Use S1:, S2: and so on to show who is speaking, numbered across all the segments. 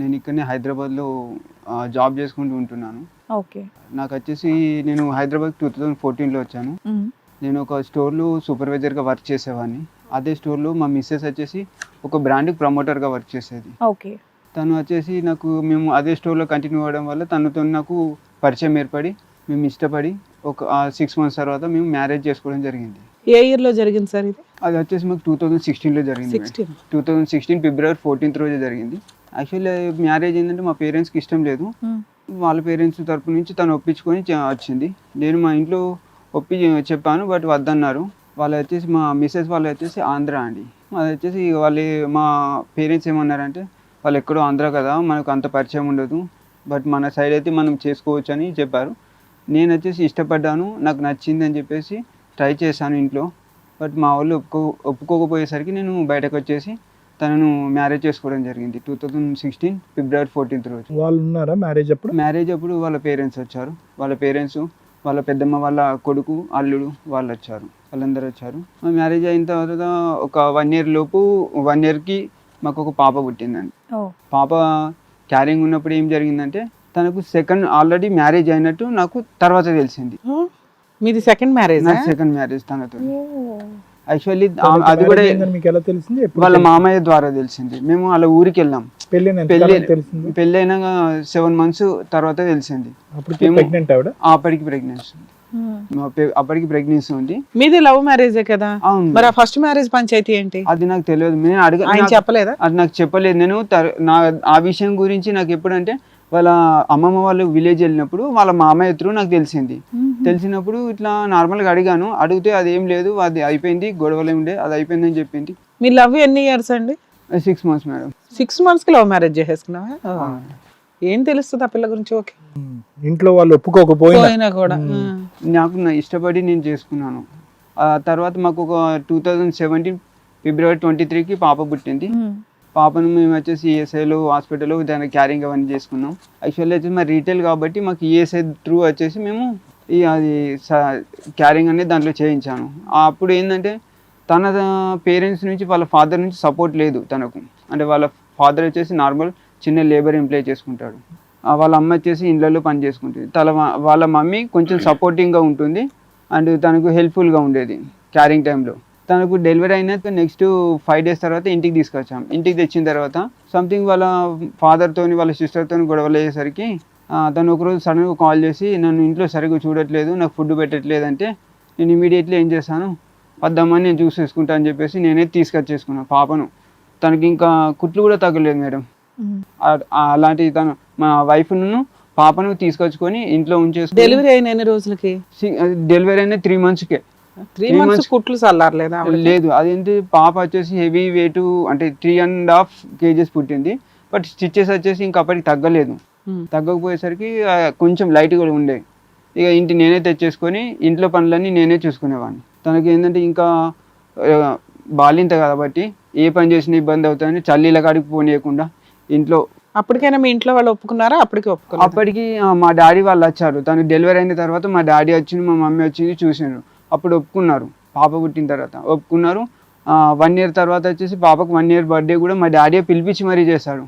S1: నేను ఇక్కడనే హైదరాబాద్లో జాబ్ చేసుకుంటూ ఉంటున్నాను.
S2: ఓకే.
S1: నాకు వచ్చేసి నేను హైదరాబాద్ టూ థౌజండ్ ఫోర్టీన్లో వచ్చాను. నేను ఒక స్టోర్లో సూపర్వైజర్గా వర్క్ చేసేవాడిని. అదే స్టోర్లో మా మిస్సెస్ వచ్చేసి ఒక బ్రాండ్కి ప్రమోటర్గా వర్క్ చేసేది.
S2: ఓకే.
S1: తను వచ్చేసి నాకు మేము అదే స్టోర్లో కంటిన్యూ అవ్వడం వల్ల తనతో నాకు పరిచయం ఏర్పడి మేము ఇష్టపడి ఒక సిక్స్ మంత్స్ తర్వాత మేము మ్యారేజ్ చేసుకోవడం జరిగింది.
S2: ఏ ఇయర్లో జరిగింది సార్ ఇది?
S1: అది వచ్చేసి మాకు టూ థౌజండ్ సిక్స్టీన్లో జరిగింది. Two thousand sixteen February fourteenth రోజు జరిగింది. యాక్చువల్లీ మ్యారేజ్ ఏంటంటే మా పేరెంట్స్కి ఇష్టం లేదు. వాళ్ళ పేరెంట్స్ తరపు నుంచి తను ఒప్పించుకొని వచ్చింది. నేను మా ఇంట్లో ఒప్పి చెప్పాను బట్ వద్దన్నారు. వాళ్ళు వచ్చేసి మా మిస్సెస్ వాళ్ళు వచ్చేసి ఆంధ్ర అండి. అది వచ్చేసి వాళ్ళు మా పేరెంట్స్ ఏమన్నారంటే వాళ్ళు ఎక్కడో ఆంధ్ర కదా మనకు అంత పరిచయం ఉండదు. బట్ మన సైడ్ అయితే మనం చేసుకోవచ్చు అని చెప్పారు. నేను వచ్చేసి ఇష్టపడ్డాను నాకు నచ్చింది అని చెప్పేసి ట్రై చేశాను ఇంట్లో. బట్ మా వాళ్ళు ఒప్పుకో ఒప్పుకోకపోయేసరికి నేను బయటకు వచ్చేసి తనను మ్యారేజ్ చేసుకోవడం జరిగింది. Two thousand sixteen February fourteenth రోజు.
S3: వాళ్ళు ఉన్నారా మ్యారేజ్ అప్పుడు?
S1: మ్యారేజ్ అప్పుడు వాళ్ళ పేరెంట్స్ వచ్చారు. వాళ్ళ పేరెంట్స్ వాళ్ళ పెద్దమ్మ వాళ్ళ కొడుకు అల్లుడు వాళ్ళు వచ్చారు. వాళ్ళందరూ వచ్చారు. మ్యారేజ్ అయిన తర్వాత ఒక వన్ ఇయర్ లోపు వన్ ఇయర్కి మాకు ఒక పాప పుట్టిందండి.
S2: ఓ.
S1: పాప క్యారింగ్ ఉన్నప్పుడు ఏం జరిగిందంటే తనకు సెకండ్ ఆల్రెడీ మ్యారేజ్ అయినట్టు నాకు తర్వాత తెలిసింది.
S2: మీది సెకండ్ మ్యారేజ్
S1: నాకు సెకండ్ మ్యారేజ్ తనతో యాక్చువల్లీ అది కూడా
S3: మీకు ఎలా తెలిసింది?
S1: వాళ్ళ మామయ్య ద్వారా తెలిసింది. మేము వాళ్ళ ఊరికి వెళ్ళాం.
S3: పెళ్ళి
S1: పెళ్ళి
S3: తెలిసింది?
S1: పెళ్ళైన సెవెన్ మంత్స్ తర్వాత తెలిసింది.
S3: అప్పటికి
S1: ఏమో-
S3: ప్రెగ్నెంట్ ఆవిడ?
S1: అప్పటికి ప్రెగ్నెన్సీ అప్పటికి ప్రెగ్నెన్సీ ఉంది
S2: మీది లవ్ మ్యారేజే కదా?
S1: అవును.
S2: మరి ఆ ఫస్ట్ మ్యారేజ్ పంచాయతీ ఏంటి?
S1: అది నాకు తెలియదు. నేను అడగ
S2: చెప్పలేదా?
S1: అది నాకు చెప్పలేదు. నేను నా ఆ విషయం గురించి నాకు ఎప్పుడంటే వాళ్ళ అమ్మమ్మ వాళ్ళు విలేజ్ వెళ్ళినప్పుడు వాళ్ళ మామయ్య త్రూ నాకు తెలిసింది. తెలిసినప్పుడు ఇట్లా నార్మల్గా అడిగాను. అడిగితే అది ఏం లేదు అది అయిపోయింది గొడవలు ఉండే అది అయిపోయిందని చెప్పింది.
S2: మీ లవ్ ఎన్ని ఇయర్స్ అండి?
S1: సిక్స్ మంత్స్ మేడం
S2: సిక్స్ మంత్స్కి లవ్ మ్యారేజ్ చేసేసుకున్నావా. ఏం తెలుస్తుంది ఆ పిల్ల గురించి? ఓకే.
S3: ఇంట్లో వాళ్ళు ఒప్పుకోకపోయినా.
S2: పోయినా కూడా.
S1: నాకు నా ఇష్టపడి నేను చేసుకున్నాను. ఆ తర్వాత మాకు ఒక two thousand seventeen February twenty త్రీకి పాప పుట్టింది. పాపను మేము వచ్చేసి ఈఎస్ఐలో హాస్పిటల్లో దాని క్యారింగ్ అవన్నీ చేసుకున్నాం. యాక్చువల్లీ వచ్చేసి మా రీటైల్ కాబట్టి మాకు ఈఎస్ఐ త్రూ వచ్చేసి మేము ఈ అది క్యారింగ్ అనేది దాంట్లో చేయించాను. అప్పుడు ఏంటంటే తన పేరెంట్స్ నుంచి వాళ్ళ ఫాదర్ నుంచి సపోర్ట్ లేదు తనకు. అంటే వాళ్ళ ఫాదర్ వచ్చేసి నార్మల్ చిన్న లేబర్ ఎంప్లాయ్ చేసుకుంటాడు. వాళ్ళ అమ్మ వచ్చేసి ఇండ్లలో పని చేసుకుంటుంది. తన వాళ్ళ మమ్మీ కొంచెం సపోర్టింగ్గా ఉంటుంది. అండ్ తనకు హెల్ప్ఫుల్గా ఉండేది క్యారింగ్ టైంలో తనకు డెలివరీ అయినాక నెక్స్ట్ ఫైవ్ డేస్ తర్వాత ఇంటికి తీసుకొచ్చాం. ఇంటికి తెచ్చిన తర్వాత సంథింగ్ వాళ్ళ ఫాదర్తోని వాళ్ళ సిస్టర్తో గొడవలు అయ్యేసరికి తను ఒకరోజు సడన్గా కాల్ చేసి నన్ను ఇంట్లో సరిగ్గా చూడట్లేదు నాకు ఫుడ్ పెట్టట్లేదు అంటే నేను ఇమీడియట్లీ ఏం చేశాను వద్దామని నేను చూసి చేసుకుంటా అని చెప్పేసి నేనే తీసుకొచ్చేసుకున్నాను పాపను. తనకి ఇంకా కుట్లు కూడా తగ్గలేదు మేడం. అలాంటి తను మా వైఫ్ను పాపను తీసుకొచ్చుకొని ఇంట్లో ఉంచేసుకొని
S2: డెలివరీ అయిన ఎన్ని రోజులకి?
S1: డెలివరీ అయిన త్రీ మంత్స్కే
S2: త్రీ మంత్స్ కుట్లు చల్లారలేదా?
S1: లేదు అదేంటి పాప వచ్చేసి హెవీ వెయిట్ అంటే త్రీ అండ్ హాఫ్ కేజెస్ పుట్టింది బట్ స్టిచ్చెస్ వచ్చేసి ఇంకా అప్పటికి తగ్గలేదు. తగ్గకపోయేసరికి కొంచెం లైట్గా ఉండే. ఇక ఇంటి నేనే తెచ్చేసుకొని ఇంట్లో పనులన్నీ నేనే చూసుకునేవాడిని తనకి ఏంటంటే ఇంకా బాలింత కాబట్టి ఏ పని చేసినా ఇబ్బంది అవుతుందని చల్లీల కాడికి పోనీయకుండా ఇంట్లో
S2: అప్పటికైనా మీ ఇంట్లో వాళ్ళు ఒప్పుకున్నారా? అప్పటికి ఒప్పుకున్నారు
S1: అప్పటికి మా డాడీ వాళ్ళు వచ్చారు. తను డెలివరీ అయిన తర్వాత మా డాడీ వచ్చింది మా మమ్మీ వచ్చింది చూసారు అప్పుడు ఒప్పుకున్నారు. పాప పుట్టిన తర్వాత ఒప్పుకున్నారు. వన్ ఇయర్ తర్వాత వచ్చేసి పాపకు వన్ ఇయర్ బర్త్డే కూడా మా డాడీ పిలిపించి మరీ చేశారు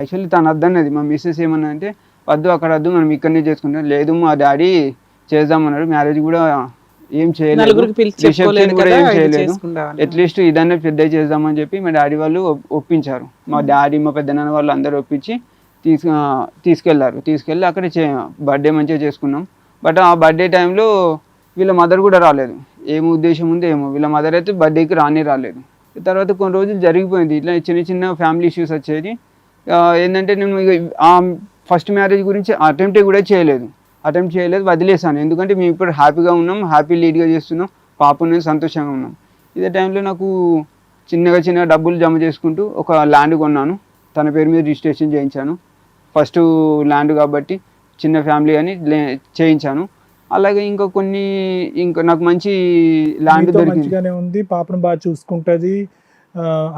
S1: యాక్చువల్లీ తను వద్దన్నది. మా మిస్సెస్ ఏమన్నా అంటే వద్దు అక్కడ వద్దు మనం ఇక్కడనే చేసుకుంటాం. లేదు మా డాడీ చేద్దామన్నాడు. మ్యారేజ్ కూడా ఏం చేయలేదు. రిసెప్షన్ కూడా ఏం చేయలేదు. అట్లీస్ట్ ఇదన్నా పెద్ద చేద్దామని చెప్పి మా డాడీ వాళ్ళు ఒప్- ఒప్పించారు. మా డాడీ మా పెద్దనాన్న వాళ్ళు అందరూ ఒప్పించి తీసు తీసుకెళ్ళారు. తీసుకెళ్ళి అక్కడ బర్త్డే మంచిగా చేసుకున్నాం. బట్ ఆ బర్త్డే టైంలో వీళ్ళ మదర్ కూడా రాలేదు. ఏం ఉద్దేశం ఉందో ఏమో. వీళ్ళ మదర్ అయితే బర్త్డేకి రానే రాలేదు. తర్వాత కొన్ని రోజులు జరిగిపోయింది. ఇట్లా చిన్న చిన్న ఫ్యామిలీ ఇష్యూస్ వచ్చేది. ఏంటంటే నేను ఆ ఫస్ట్ మ్యారేజ్ గురించి అటెంప్ట్ కూడా చేయలేదు. అటెంప్ట్ చేయలేదు వదిలేసాను ఎందుకంటే మేము ఇప్పుడు హ్యాపీగా ఉన్నాం హ్యాపీ లీడ్గా చేస్తున్నాం పాప సంతోషంగా ఉన్నాం. ఇదే టైంలో నాకు చిన్నగా చిన్న డబ్బులు జమ చేసుకుంటూ ఒక ల్యాండ్ కొన్నాను. తన పేరు మీద రిజిస్ట్రేషన్ చేయించాను. ఫస్ట్ ల్యాండ్ కాబట్టి చిన్న ఫ్యామిలీ అని లే- చేయించాను. అలాగే ఇంకా కొన్ని ఇంకా నాకు మంచి ల్యాండ్
S3: మంచిగానే ఉంది పాపను బాగా చూసుకుంటది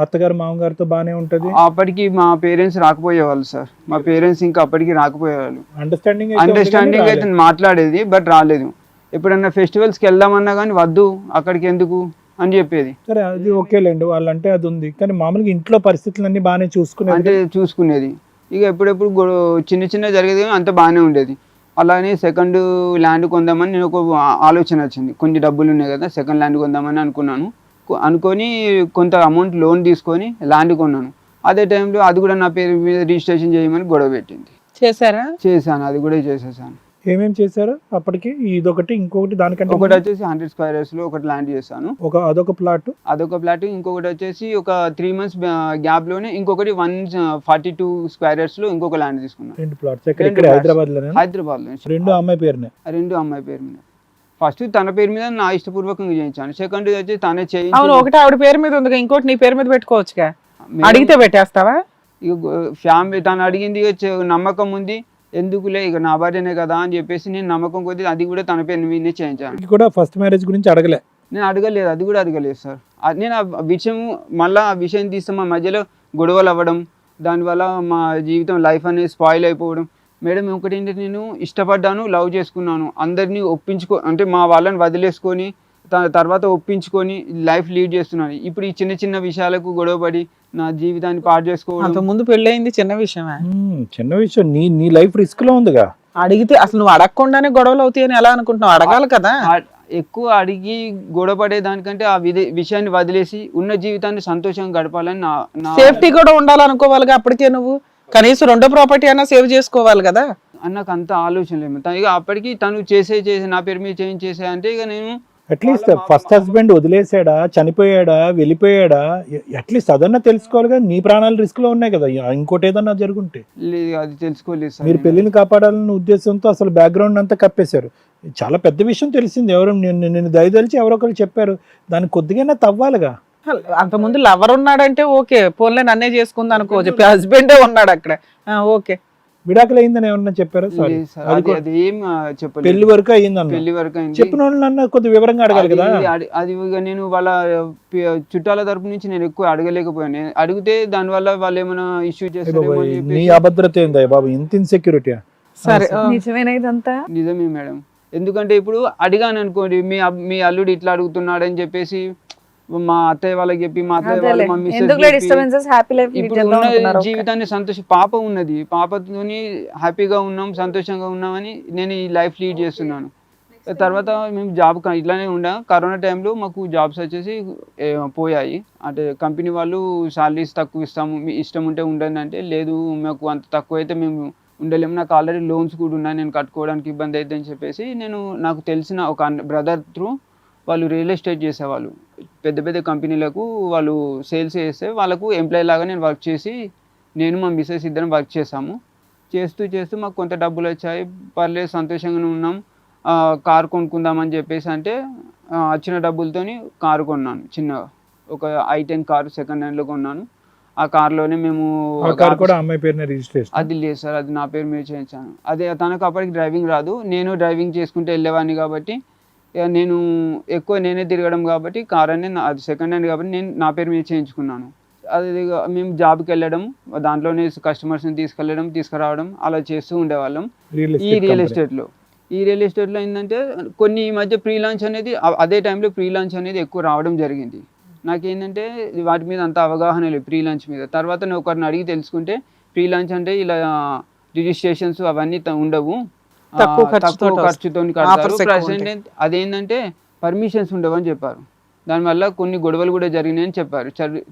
S3: అత్తగారు మామగారితో బాగానే ఉంటది.
S1: అప్పటికి మా పేరెంట్స్ రాకపోయేవాళ్ళు సార్. మా పేరెంట్స్ ఇంకా అప్పటికి రాకపోయేవాళ్ళు.
S3: అండర్స్టాండింగ్
S1: అండర్స్టాండింగ్ అయితే మాట్లాడేది బట్ రాలేదు. ఎప్పుడన్నా ఫెస్టివల్స్కి వెళ్దామన్నా కానీ వద్దు అక్కడికి ఎందుకు అని చెప్పేది.
S3: సరే అది ఓకేలేండి వాళ్ళంటే అది ఉంది. కానీ మామూలుగా ఇంట్లో పరిస్థితులన్నీ బాగానే
S1: అంటే
S3: చూసుకునేది.
S1: చూసుకునేది ఇక ఎప్పుడెప్పుడు చిన్న చిన్న జరిగేది అంత బాగానే ఉండేది. అలానే సెకండ్ ల్యాండ్ కొందామని నేను ఒక ఆలోచన వచ్చింది. కొన్ని డబ్బులు ఉన్నాయి కదా సెకండ్ ల్యాండ్ కొందామని అనుకున్నాను. అనుకొని కొంత అమౌంట్ లోన్ తీసుకొని ల్యాండ్ కొన్నాను. అదే టైంలో అది కూడా నా పేరు మీద రిజిస్ట్రేషన్ చేయమని గొడవ పెట్టింది.
S2: చేశారా?
S1: చేశాను అది కూడా చేసేసాను.
S3: ఏమేం చేశారు? అప్పటికి ఇదొకటి ఇంకొకటి దానికంటే
S1: ఒకటి వచ్చేసి హండ్రెడ్ స్క్వేర్లో ఒకటి ల్యాండ్ చేశాను.
S3: ఒక అదొక ప్లాట్.
S1: అదొక ప్లాట్ ఇంకొకటి వచ్చేసి ఒక త్రీ మంత్స్ గ్యాప్లోనే ఇంకొకటి వన్ ఫార్టీ టూ స్క్వేర్లో ఇంకొక ల్యాండ్ తీసుకున్నాను
S3: రెండు ప్లాట్స్ ఇక్కడ.
S1: హైదరాబాద్లోనే హైదరాబాద్లో
S3: రెండు అమ్మాయి పేరునే.
S1: రెండు అమ్మాయి పేరు మీద. ఫస్ట్ తన పేరు మీద నా ఇష్టపూర్వకంగా చేయించాను. సెకండ్ వచ్చి తనే చేయించి
S2: అవును ఒకటి ఆవిడ పేరు మీద ఉంది ఇంకోటి నీ పేరు మీద పెట్టుకోవచ్చుగా. అడిగితే పెట్టేస్తావా?
S1: ఫ్యామిలీ తను అడిగింది నమ్మకం ఉంది. ఎందుకులే? ఇక నా భార్యనే కదా అని చెప్పేసి నేను నమ్మకం కొద్ది అది కూడా తన పేరు మీదనే చేయించాను.
S3: ఇది కూడా ఫస్ట్ మ్యారేజ్ గురించి అడగలే.
S1: నేను అడగలేదు అది కూడా అడగలేదు సార్. నేను ఆ విషయం మళ్ళీ ఆ విషయం తీస్తే మా మధ్యలో గొడవలు అవ్వడం దానివల్ల మా జీవితం లైఫ్ అనేది స్పాయిల్ అయిపోవడం. మేడం ఒకటి ఏంటంటే నేను ఇష్టపడ్డాను లవ్ చేసుకున్నాను. అందరినీ ఒప్పించుకో అంటే మా వాళ్ళని వదిలేసుకొని తర్వాత ఒప్పించుకొని లైఫ్ లీడ్ చేస్తున్నాను ఇప్పుడు ఈ చిన్న చిన్న విషయాలకు గొడవపడి నా జీవితాన్ని పాడు చేసుకోవడం.
S2: అంత ముందు పెళ్ళయింది చిన్న విషయమే.
S3: చిన్న విషయం. నీ నీ లైఫ్ రిస్క్లో ఉందిగా.
S2: అడిగితే అసలు నువ్వు అడగకుండానే గొడవలు అవుతాయని ఎలా అనుకుంటున్నావు? అడగాలి కదా.
S1: ఎక్కువ అడిగి గొడవపడే దానికంటే ఆ విధి విషయాన్ని వదిలేసి ఉన్న జీవితాన్ని సంతోషంగా గడపాలని నా
S2: సేఫ్టీ కూడా ఉండాలనుకోవాలిగా అప్పటికే నువ్వు. కనీసం రెండో ప్రాపర్టీ అయినా సేవ్ చేసుకోవాలి కదా.
S1: అని నాకు అంత ఆలోచన లేదు. తను ఇక అప్పటికి తను చేసే చేసే నా పేరు మీద చేంజ్ చేసే అంటే ఇక నేను
S3: అట్లీస్ట్ ఫస్ట్ హస్బెండ్ వదిలేసాడా చనిపోయాడా వెళ్ళిపోయాడా? అట్లీస్ట్ అదన్నా తెలుసుకోవాలిగా నీ ప్రాణాలు రిస్క్లో ఉన్నాయి కదా. ఇంకోటి ఏదన్నా జరుగుంటే.
S1: అది తెలుసుకోలేదు సార్.
S3: మీరు. పెళ్ళిని కాపాడాలన్న ఉద్దేశంతో అసలు బ్యాక్గ్రౌండ్ అంతా కప్పేశారు. చాలా పెద్ద విషయం తెలిసింది. ఎవరు నేను నేను దయదలిచి ఎవరో ఒకరు చెప్పారు. దానికి కొద్దిగా తవ్వాలిగా.
S2: అంత ముందు లవర్ ఉన్నాడంటే ఓకే. పోన్లే నన్నే చేసుకుంది అనుకోవచ్చు హస్బెండే ఉన్నాడు అక్కడ. ఆ, ఓకే.
S3: విడాకులు అయిందని ఏమన్నా చెప్పారా? సారీ అది
S1: ఏం చెప్పలేదు.
S3: పెళ్ళి వరకు అయ్యిందన్న
S1: పెళ్ళి వరకు అయింది.
S3: చెప్పిన వాళ్ళన్న కొద్ది వివరంగా అడగాలి కదా?
S1: అది- నేను వాళ్ళ చుట్టాల తరపు నుంచి నేను ఎక్కువ అడగలేకపోయాను. నేను అడిగితే దానివల్ల వాళ్ళు ఏమైనా ఇష్యూ చేస్తారేమో అని
S3: నీ అభద్రత ఏందా బాబు? ఇంత ఇన్సెక్యూరిటీ
S2: సరే.
S4: నిజమేనా ఇదంతా?
S1: నిజమే మేడం. ఎందుకంటే ఇప్పుడు అడిగాను అనుకోండి మీ మీ అల్లుడు ఇట్లా అడుగుతున్నాడు అని చెప్పేసి మా అత్తయ్య వాళ్ళకి చెప్పి మా అత్తయ్య వాళ్ళు మా మిస్సెస్. జీవితాన్ని సంతోష పాప ఉన్నది. పాపతోని హ్యాపీగా ఉన్నాం సంతోషంగా ఉన్నామని నేను ఈ లైఫ్ లీడ్ చేస్తున్నాను. తర్వాత మేము జాబ్ ఇట్లానే ఉండా. కరోనా టైంలో మాకు జాబ్స్ వచ్చేసి పోయాయి. అంటే కంపెనీ వాళ్ళు సాలరీస్ తక్కువ ఇస్తాము మీ ఇష్టం ఉంటే ఉండండి అంటే లేదు మాకు అంత తక్కువ అయితే మేము ఉండలేము. నాకు ఆల్రెడీ లోన్స్ కూడా ఉన్నాయి. నేను కట్టుకోవడానికి ఇబ్బంది అవుతుంది అని చెప్పేసి నేను నాకు తెలిసిన ఒక బ్రదర్ త్రూ వాళ్ళు రియల్ ఎస్టేట్ చేసేవాళ్ళు. పెద్ద పెద్ద కంపెనీలకు వాళ్ళు సేల్స్ చేస్తే వాళ్ళకు ఎంప్లాయీ లాగా నేను వర్క్ చేసి నేను మా మిస్సెస్ ఇద్దరం వర్క్ చేసాము చేస్తూ చేస్తూ మాకు కొంత డబ్బులు వచ్చాయి. పర్లేదు సంతోషంగానే ఉన్నాం. కారు కొనుక్కుందామని చెప్పేసి అంటే వచ్చిన డబ్బులతోని కారు కొన్నాను. చిన్నగా ఒక ఐ టెన్ కారు సెకండ్ హ్యాండ్లో కొన్నాను. ఆ కార్లోనే మేము
S3: ఆ కార్ కూడా అమ్మాయి పేరున
S1: అది లేదు సార్ అది నా పేరు మీద చేయించాను. అదే తనకు అప్పటికి డ్రైవింగ్ రాదు. నేను డ్రైవింగ్ చేసుకుంటే వెళ్ళేవాడిని కాబట్టి ఇక నేను ఎక్కువ నేనే తిరగడం కాబట్టి కార్ అనేది అది సెకండ్ హ్యాండ్ కాబట్టి నేను నా పేరు మీద చేయించుకున్నాను. అది మేము జాబ్కి వెళ్ళడం దాంట్లోనే కస్టమర్స్ని తీసుకెళ్ళడం తీసుకురావడం అలా చేస్తూ ఉండేవాళ్ళం. ఈ రియల్ ఎస్టేట్లో ఈ రియల్ ఎస్టేట్లో ఏంటంటే కొన్ని ఈ మధ్య ప్రీ లాంచ్ అనేది అదే టైంలో ప్రీ లాంచ్ అనేది ఎక్కువ రావడం జరిగింది. నాకేంటంటే వాటి మీద అంత అవగాహన లేదు ప్రీ లాంచ్ మీద. తర్వాత నేను ఒకరిని అడిగి తెలుసుకుంటే ప్రీ లాంచ్ అంటే ఇలా రిజిస్ట్రేషన్స్ అవన్నీ ఉండవు.
S2: తక్కువ ఖర్చుతో
S1: కడతారు. అదేంటంటే పర్మిషన్స్ ఉండవు అని చెప్పారు దానివల్ల కొన్ని గొడవలు కూడా జరిగినాయని చెప్పారు.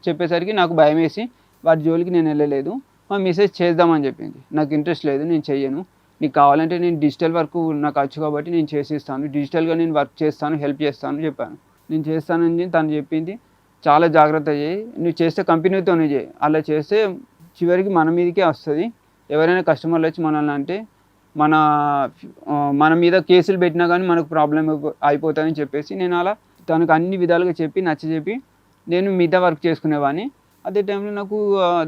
S1: చెప్పేసరికి నాకు భయం వేసి వాటి జోలికి నేను వెళ్ళలేదు. మా మెసేజ్ చేద్దామని చెప్పింది. నాకు ఇంట్రెస్ట్ లేదు నేను చెయ్యను. నీకు కావాలంటే నేను డిజిటల్ వర్క్ నాకు వచ్చు కాబట్టి నేను చేసిస్తాను. డిజిటల్గా నేను వర్క్ చేస్తాను హెల్ప్ చేస్తాను చెప్పాను. నేను చేస్తానని తను చెప్పింది. చాలా జాగ్రత్త చేయి. నువ్వు చేస్తే కంపెనీతోనే చేయి. అలా చేస్తే చివరికి మన మీదకే వస్తుంది. ఎవరైనా కస్టమర్లు వచ్చి మనల్ని అంటే మన మన మీద కేసులు పెట్టినా కానీ మనకు ప్రాబ్లం అయిపోతుందని చెప్పేసి నేను అలా తనకు అన్ని విధాలుగా చెప్పి నచ్చ చెప్పి నేను మిగతా వర్క్ చేసుకునేవాడిని అదే టైంలో నాకు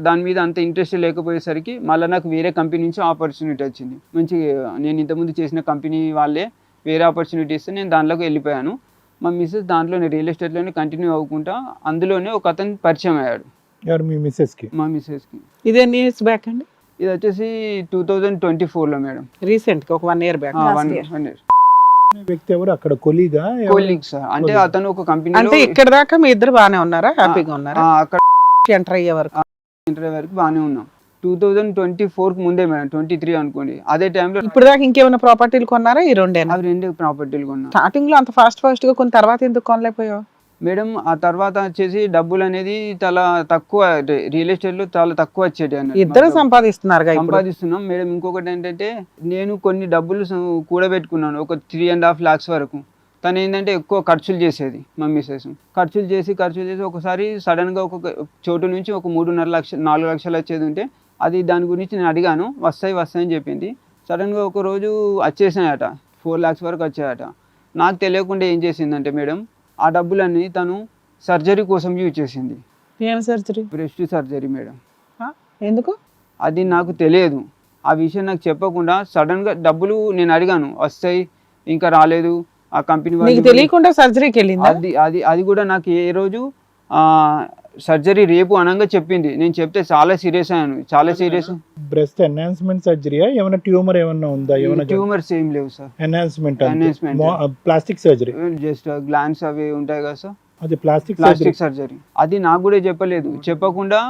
S1: దాని మీద అంత ఇంట్రెస్ట్ లేకపోయేసరికి మళ్ళీ నాకు వేరే కంపెనీ నుంచి ఆపర్చునిటీ వచ్చింది. మంచి నేను ఇంతకుముందు చేసిన కంపెనీ వాళ్ళే వేరే ఆపర్చునిటీ ఇస్తే నేను దాంట్లోకి వెళ్ళిపోయాను. మా మిస్సెస్ దాంట్లోనే రియల్ ఎస్టేట్లోనే కంటిన్యూ అవ్వకుండా అందులోనే ఒక అతను పరిచయం అయ్యాడు.
S3: ఎవరు మీ మిస్సెస్కి
S1: మా మిస్సెస్కి.
S2: ఇది ఇయర్స్ బ్యాక్ అండి?
S1: ఇది వచ్చేసి టూ థౌజండ్ ట్వంటీ ఫోర్లో మేడం.
S2: రీసెంట్ ఒక one year back
S1: one. One year
S3: వ్యక్తి ఎవరు? అక్కడ కొలీగా?
S1: కోలీగ్ సార్ అంటే. అతను ఒక కంపెనీలో
S2: అంటే ఇక్కడ దాకా మీ ఇద్దరు బానే ఉన్నారా? హ్యాపీగా ఉన్నారా?
S1: అక్కడ
S2: ఎంటర్ అయ్యే వరకు.
S1: ఇంటర్వ్యూ వరకు బాగానే ఉన్నాం. టూ థౌజండ్ ట్వంటీ ఫోర్కి ముందే మేడం ట్వంటీ త్రీ అనుకోండి. అదే టైంలో
S2: ఇప్పుడు దాకా ఇంకేమైనా ప్రాపర్టీలు కొన్నారా? ఈ రెండేనా?
S1: అవి రెండు ప్రాపర్టీలు కొన్నా.
S2: స్టార్టింగ్లో అంత ఫాస్ట్ ఫాస్ట్గా కొన్ని తర్వాత ఎందుకు కొనలేకపోయావు?
S1: మేడం ఆ తర్వాత వచ్చేసి డబ్బులు అనేది చాలా తక్కువ రియల్ ఎస్టేట్లో చాలా తక్కువ వచ్చేటి అన్నట్టు.
S2: ఇద్దరు ఇప్పుడు?
S1: సంపాదిస్తున్నాం మేడం. ఇంకొకటి ఏంటంటే నేను కొన్ని డబ్బులు కూడబెట్టుకున్నాను ఒక త్రీ అండ్ హాఫ్ లాక్స్ వరకు. తను ఏంటంటే ఎక్కువ ఖర్చులు చేసేది మా మిస్సెస్ ఖర్చులు చేసి ఖర్చులు చేసి ఒకసారి సడన్గా ఒక్కొక్క చోటు నుంచి ఒక మూడున్నర లక్ష నాలుగు లక్షలు వచ్చేది ఉంటే అది దాని గురించి నేను అడిగాను వస్తాయి వస్తాయి అని చెప్పింది. సడన్గా ఒక రోజు వచ్చేసాయట ఫోర్ లాక్స్ వరకు వచ్చాయట. నాకు తెలియకుండా ఏం చేసిందంటే మేడం ఆ డబ్బులన్నీ తను సర్జరీ కోసం యూజ్ చేసింది.
S2: ఏం సర్జరీ?
S1: Breast surgery madam.
S2: ఎందుకు?
S1: అది నాకు తెలియదు. ఆ విషయం నాకు చెప్పకుండా సడన్గా డబ్బులు నేను అడిగాను. వస్తాయి ఇంకా రాలేదు. ఆ కంపెనీ
S2: తెలియకుండా సర్జరీకి వెళ్ళిందా?
S1: అది అది అది కూడా నాకు ఏ రోజు సర్జరీ రేపు అనంగా చెప్పింది. నేను చెప్తే చాలా సీరియస్ అయ్యాను. చాలా సీరియస్
S3: బ్రెస్ట్ ఎన్హాన్స్మెంట్ సర్జరీయా ఏమైనా ట్యూమర్ ఏమైనా ఉందా? ఏమైనా
S1: ట్యూమర్స్ ఏం లేవు sir
S3: enhancement. Plastic surgery
S1: just glance అవి ఉంటాయి కదా సార్
S3: అది ప్లాస్టిక్ సర్జరీ
S1: ప్లాస్టిక్ సర్జరీ అది నాకు కూడా చెప్పలేదు. చెప్పకుండా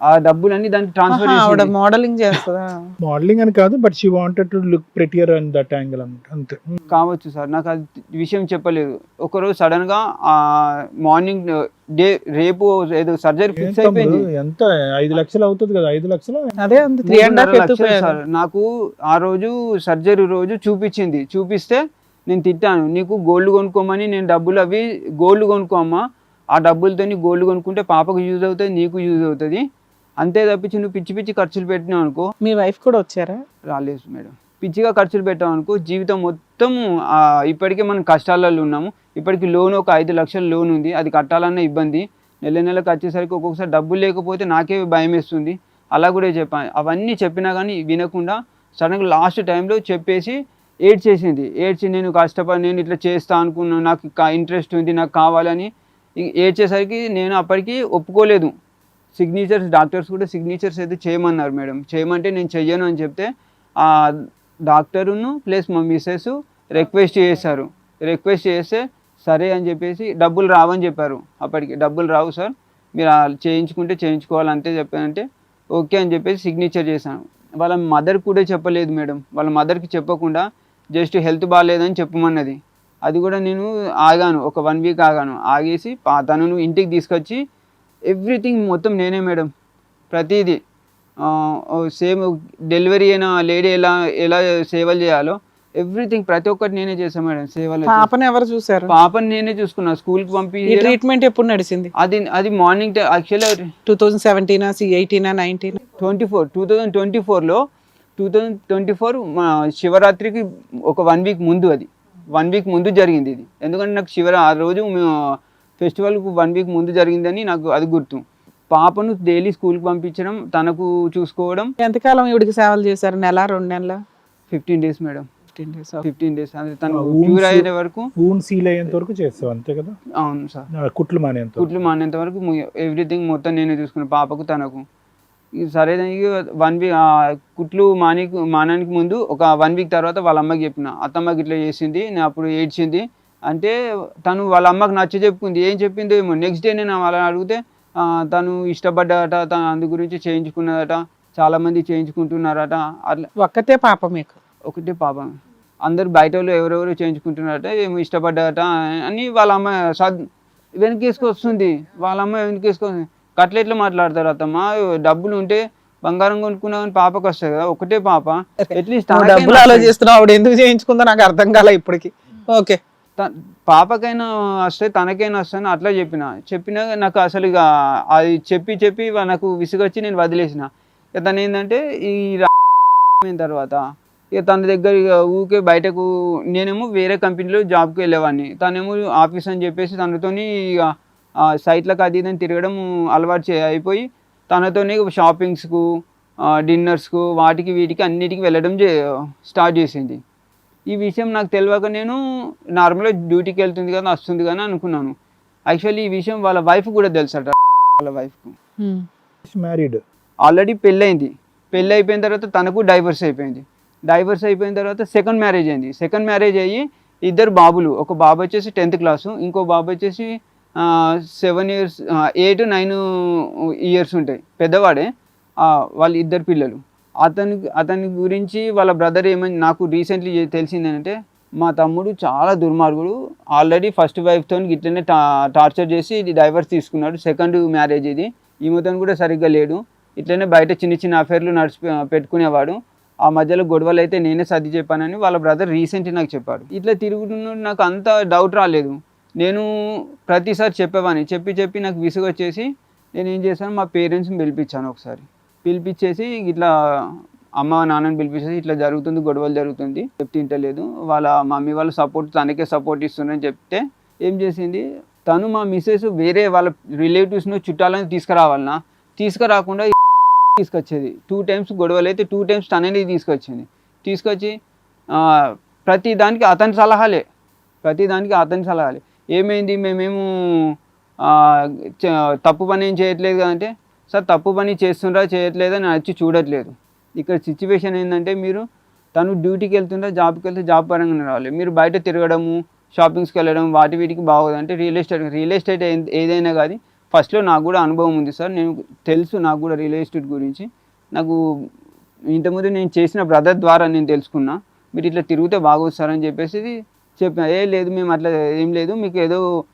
S1: ఆ డబ్బులన్నీ దానికి ట్రాన్స్ఫర్
S2: ఆవిడ మోడలింగ్ చేస్తుందా?
S3: మోడలింగ్ అని కాదు but she wanted to look prettier and that angle అంతే.
S1: కావచ్చు సార్ నాకు అది విషయం చెప్పలేదు. ఒకరోజు సడన్గా ఆ మార్నింగ్ డే రేపు ఏదో సర్జరీ ఫిక్స్ అయిపోయింది.
S3: ఎంత? ఐదు లక్షలు అవుతుంది కదా ఐదు లక్షలు?
S2: అదే త్రీ అండ్ హాఫ్
S1: సార్ నాకు ఆ రోజు సర్జరీ రోజు చూపించింది. చూపిస్తే నేను తిట్టాను నీకు గోల్డ్ కొనుక్కోమని నేను డబ్బులు అవి గోల్డ్ కొనుక్కోమ్మా. ఆ డబ్బులతో గోల్డ్ కొనుక్కుంటే పాపకు యూజ్ అవుతుంది నీకు యూజ్ అవుతుంది. అంతే తప్పించి నువ్వు పిచ్చి పిచ్చి ఖర్చులు పెట్టినావు అనుకో.
S2: మీ వైఫ్ కూడా వచ్చారా?
S1: రాలేదు మేడం. పిచ్చిగా ఖర్చులు పెట్టాం అనుకో జీవితం మొత్తం ఇప్పటికే మనం కష్టాలలో ఉన్నాము. ఇప్పటికి లోన్ ఒక ఐదు లక్షల లోన్ ఉంది. అది కట్టాలన్న ఇబ్బంది. నెల నెలకు వచ్చేసరికి ఒక్కొక్కసారి డబ్బులు లేకపోతే నాకే భయం వేస్తుంది. అలా కూడా చెప్పాను అవన్నీ చెప్పినా కానీ వినకుండా సడన్గా లాస్ట్ టైంలో చెప్పేసి ఏడ్చేసింది. ఏడ్చి నేను కష్టపడి నేను ఇట్లా చేస్తా అనుకున్నాను నాకు ఇంట్రెస్ట్ ఉంది నాకు కావాలని ఏడ్చేసరికి నేను అప్పటికి ఒప్పుకోలేదు. సిగ్నేచర్స్ డాక్టర్స్ కూడా సిగ్నేచర్స్ అయితే చేయమన్నారు మేడం. చేయమంటే నేను చెయ్యను అని చెప్తే ఆ డాక్టరును ప్లస్ మా మిస్సెస్ రిక్వెస్ట్ చేశారు. రిక్వెస్ట్ చేస్తే సరే అని చెప్పేసి డబ్బులు రావని చెప్పారు. అప్పటికి డబ్బులు రావు సార్. మీరు చేయించుకుంటే చేయించుకోవాలి అంతే చెప్పానంటే ఓకే అని చెప్పేసి సిగ్నేచర్ చేశాను. వాళ్ళ మదర్ కూడా చెప్పలేదు మేడం. వాళ్ళ మదర్కి చెప్పకుండా జస్ట్ హెల్త్ బాగాలేదని చెప్పమన్నది. అది కూడా నేను ఆగాను. ఒక వన్ వీక్ ఆగాను. ఆగేసి తనను ఇంటికి తీసుకొచ్చి ఎవ్రీథింగ్ మొత్తం నేనే మేడం. ప్రతిదీ సేమ్ డెలివరీ అయిన లేడీ ఎలా ఎలా సేవలు చేయాలో ఎవ్రీథింగ్ ప్రతి ఒక్కటి నేనే చేశాను మేడం సేవలు
S2: పాపని ఎవరు చూసారు
S1: పాపని నేనే చూసుకున్నా స్కూల్కి పంపి
S2: ఈ ట్రీట్మెంట్ ఎప్పుడు నడిచింది?
S1: అది అది మార్నింగ్ యాక్చువల్లీ
S2: టూ థౌజండ్ సెవెంటీనా ఎయిటీనా nineteen?
S1: Twenty four two thousand twenty ఫోర్లో టూ థౌజండ్ ట్వంటీ ఫోర్ మా శివరాత్రికి ఒక వన్ వీక్ ముందు అది. వన్ వీక్ ముందు జరిగింది ఇది. ఎందుకంటే నాకు శివరా ఆ రోజు మేము ఫెస్టివల్కు వన్ వీక్ ముందు జరిగిందని నాకు అది గుర్తు. పాపను డైలీ స్కూల్కి పంపించడం తనకు చూసుకోవడం.
S2: ఎంతకాలం ఈవిడికి సేవలు చేశారు? నెల రెండు నెలల?
S1: ఫిఫ్టీన్ డేస్ మేడం.
S2: ఫిఫ్టీన్ డేస్
S1: ఫిఫ్టీన్ డేస్ తను క్యూర్ అయ్యే వరకు
S3: ఊన్ సీల్ అయ్యేంత వరకు చేస్తావు అంతే కదా?
S1: అవును సార్.
S3: కుట్లు మానేంత వరకు.
S1: కుట్లు మానేంత వరకు ఎవ్రీథింగ్ మొత్తం నేనే చూసుకున్నాను పాపకు తనకు. సరే వన్ వీక్ కుట్లు మాని మానానికి ముందు ఒక వన్ వీక్ తర్వాత వాళ్ళ అమ్మకి చెప్పిన. అత్తమ్మకి ఇట్లా చేసింది నేను అప్పుడు ఏడ్చింది. అంటే తను వాళ్ళ అమ్మకి నచ్చ చెప్పుకుంది. ఏం చెప్పిందో ఏమో. నెక్స్ట్ డే నేను వాళ్ళని అడిగితే తను ఇష్టపడ్డాట తను అందు గురించి చేయించుకున్నదట చాలా మంది చేయించుకుంటున్నారట. అట్లా.
S2: ఒక్కతే పాప మీకు.
S1: ఒకటే పాపం. అందరు బయట వాళ్ళు ఎవరెవరు చేయించుకుంటున్నారట ఏమో ఇష్టపడ్డారట అని వాళ్ళ అమ్మ సద్ వెనకేసుకొస్తుంది వాళ్ళ అమ్మ వెనకేసుకొస్తుంది కట్లెట్లు మాట్లాడతారు అత్తమ్మ? డబ్బులు ఉంటే బంగారం కొనుక్కున్నా కానీ పాపకు వస్తుంది కదా. ఒకటే పాప. అట్లీస్ట్
S2: నువ్వు డబ్బులు ఆలోచిస్తున్నావు. ఎందుకు చేయించుకుందో నాకు అర్థం కాలే ఇప్పటికి. ఓకే.
S1: పాపకైనా వస్తే తనకైనా వస్తాను అట్లా చెప్పిన. చెప్పినా నాకు అసలు ఇక అది చెప్పి చెప్పి నాకు విసుగొచ్చి నేను వదిలేసిన. ఇక తను ఏంటంటే ఈ తర్వాత ఇక తన దగ్గర ఇక ఊకే బయటకు నేనేమో వేరే కంపెనీలో జాబ్కి వెళ్ళేవాడిని. తనేమో ఆఫీస్ అని చెప్పేసి తనతోని ఇక ఆ సైట్లకు అది ఇదని తిరగడం అలవాటు చే అయిపోయి తనతోనే షాపింగ్స్కు డిన్నర్స్కు వాటికి వీటికి అన్నిటికీ వెళ్ళడం చే స్టార్ట్ చేసింది. ఈ విషయం నాకు తెలియక నేను నార్మల్గా డ్యూటీకి వెళ్తుంది కదా వస్తుంది కదా అనుకున్నాను. యాక్చువల్లీ ఈ విషయం వాళ్ళ వైఫ్ కూడా తెలుసట. వాళ్ళ వైఫ్కు
S3: మ్యారీడ్
S1: ఆల్రెడీ పెళ్ళైంది పెళ్ళి అయిపోయిన తర్వాత తనకు డైవర్స్ అయిపోయింది. డైవర్స్ అయిపోయిన తర్వాత సెకండ్ మ్యారేజ్ అయింది. సెకండ్ మ్యారేజ్ అయ్యి ఇద్దరు బాబులు. ఒక బాబు వచ్చేసి టెన్త్ క్లాసు ఇంకో బాబు వచ్చేసి seven years eight nine years ఉంటాయి. పెద్దవాడే. వాళ్ళ ఇద్దరు పిల్లలు. అతని అతని గురించి వాళ్ళ బ్రదర్ ఏమని నాకు రీసెంట్లీ తెలిసింది ఏంటంటే మా తమ్ముడు చాలా దుర్మార్గుడు. ఆల్రెడీ ఫస్ట్ వైఫ్తో ఇట్లనే టా టార్చర్ చేసి ఇది డైవర్స్ తీసుకున్నాడు. సెకండ్ మ్యారేజ్ ఇది. ఈమెతో కూడా సరిగ్గా లేడు. ఇట్లనే బయట చిన్న చిన్న అఫేర్లు నడిచి పెట్టుకునేవాడు. ఆ మధ్యలో గొడవలు అయితే నేనే సర్ది చెప్పానని వాళ్ళ బ్రదర్ రీసెంట్లీ నాకు చెప్పాడు. ఇట్లా తిరుగుతున్నాడు నాకు అంత డౌట్ రాలేదు. నేను ప్రతిసారి చెప్పేవాని చెప్పి చెప్పి నాకు విసుగు వచ్చేసి నేను ఏం చేశాను మా పేరెంట్స్ని పిలిపించాను ఒకసారి. పిలిపించేసి ఇట్లా అమ్మ నాన్నని పిలిపించేసి ఇట్లా జరుగుతుంది గొడవలు జరుగుతుంది. చెప్తే తింటలేదు వాళ్ళ మమ్మీ వాళ్ళ సపోర్ట్ తనకే సపోర్ట్ ఇస్తుందని చెప్తే ఏం చేసింది? తను మా మిస్సెస్ వేరే వాళ్ళ రిలేటివ్స్ను చుట్టాలని తీసుకురావాలన్నా తీసుకురాకుండా తీసుకొచ్చేది. టూ టైమ్స్ గొడవలు అయితే టూ టైమ్స్ తనని తీసుకొచ్చింది. తీసుకొచ్చి ప్రతి దానికి అతని సలహాలే. ప్రతి దానికి అతని సలహాలే. ఏమైంది? మేమేమో చ- తప్పు పని ఏం చేయట్లేదు కదంటే సార్ తప్పు పని చేస్తుండ్రా చేయట్లేదా నేను వచ్చి చూడట్లేదు. ఇక్కడ సిచ్యువేషన్ ఏంటంటే మీరు తను డ్యూటీకి వెళ్తుంటే జాబ్కి వెళ్తే జాబ్ పరంగానే రావాలి. మీరు బయట తిరగడము షాపింగ్స్కి వెళ్ళడం వాటి వీటికి బాగోదు. అంటే రియల్ ఎస్టేట్ రియల్ ఎస్టేట్ ఏ- ఏదైనా కానీ ఫస్ట్లో నాకు కూడా అనుభవం ఉంది సార్. నేను తెలుసు నాకు కూడా రియల్ ఎస్టేట్ గురించి. నాకు ఇంతకుముందు నేను చేసిన బ్రదర్ ద్వారా నేను తెలుసుకున్నా. మీరు ఇట్లా తిరిగితే బాగోదు సార్ అని చెప్పేసి చెప్పిన. ఏ లేదు మేము అట్లా ఏం లేదు. మీకు ఏదో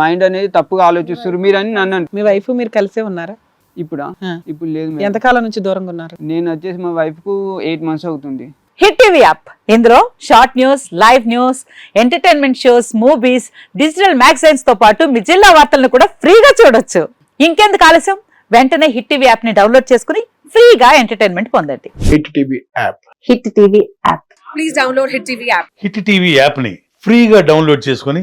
S1: మైండ్ అనేది తప్పుగా ఆలోచిస్తారు మీరు అని నన్ను
S2: మీ వైఫ్ మీరు కలిసే ఉన్నారా?
S1: ఇప్పుడా. ఇప్పుడు లేదు.
S2: ఎంతకాలం నుంచి దూరంగా ఉన్నారు?
S1: నేను వచ్చేసి మా వైఫ్కు ఎయిట్ మంత్స్ అవుతుంది.
S4: Hit TV app. ఇందులో short news live news entertainment shows movies digital మ్యాగజైన్స్తో పాటు మీ జిల్లా వార్తలను కూడా ఫ్రీగా చూడొచ్చు. ఇంకెందుకు ఆలస్యం? వెంటనే హిట్ టీవీ యాప్ని డౌన్లోడ్ చేసుకుని ఫ్రీగా ఎంటర్టైన్మెంట్ పొందండి.
S5: Hit TV app.
S4: Hit TV app.
S6: Hit TV యాప్ని ఫ్రీగా డౌన్లోడ్ చేసుకొని